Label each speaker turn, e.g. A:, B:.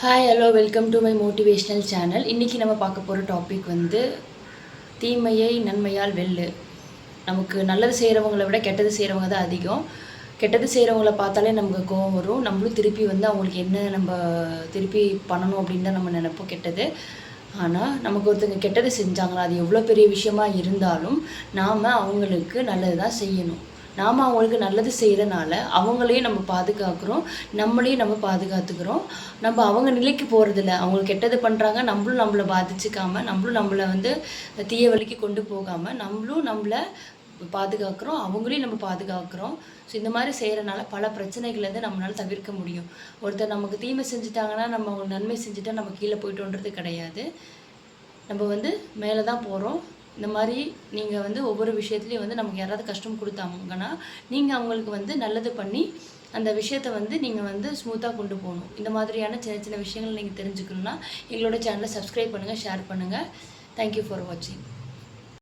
A: Hi hello welcome to my motivational channel இன்றைக்கி நம்ம பார்க்க போகிற டாபிக் வந்து தீமையை நன்மையால் வெல்லு. நமக்கு நல்லது செய்கிறவங்கள விட கெட்டது செய்கிறவங்க தான் அதிகம். கெட்டது செய்கிறவங்கள பார்த்தாலே நமக்கு கோவம் வரும். நம்மளும் திருப்பி வந்து அவங்களுக்கு என்ன நம்ம திருப்பி பண்ணணும் அப்படின்னு தான் நம்ம நினைப்போம் கெட்டது. ஆனால் நமக்கு ஒருத்தங்க கெட்டது செஞ்சாங்களா அது எவ்வளோ பெரிய விஷயமா இருந்தாலும் நாம் அவங்களுக்கு நல்லது தான் செய்யணும். நாம் அவங்களுக்கு நல்லது செய்கிறனால அவங்களையும் நம்ம பாதுகாக்கிறோம் நம்மளையும் நம்ம பாதுகாத்துக்கிறோம். நம்ம அவங்க நிலைக்கு போகிறதில்ல அவங்களுக்கு கெட்டது பண்ணுறாங்க நம்மளும் நம்மளை பாதிச்சுக்காம நம்மளும் நம்மளை வந்து தீய வழிக்கு கொண்டு போகாமல் நம்மளும் நம்மளை பாதுகாக்கிறோம் அவங்களையும் நம்ம பாதுகாக்கிறோம். ஸோ இந்த மாதிரி செய்கிறனால பல பிரச்சனைகள்லேருந்து நம்மளால் தவிர்க்க முடியும். ஒருத்தர் நமக்கு தீமை செஞ்சுட்டாங்கன்னா நம்ம அவங்க நன்மை செஞ்சுட்டா நம்ம கீழே போயிட்டோன்றது கிடையாது. நம்ம வந்து மேலே தான் போகிறோம் இந்த மாதிரி நீங்கள் வந்து ஒவ்வொரு விஷயத்துலையும் வந்து நமக்கு யாராவது கஷ்டம் கொடுத்தாங்கன்னா நீங்கள் அவங்களுக்கு வந்து நல்லது பண்ணி அந்த விஷயத்தை வந்து நீங்கள் வந்து ஸ்மூத்தாக கொண்டு போகணும். இந்த மாதிரியான சின்ன சின்ன விஷயங்கள் நீங்கள் தெரிஞ்சுக்கணுன்னா எங்களோட சேனலை சப்ஸ்கிரைப் பண்ணுங்கள் ஷேர் பண்ணுங்கள் தேங்க்யூ ஃபார் வாட்சிங்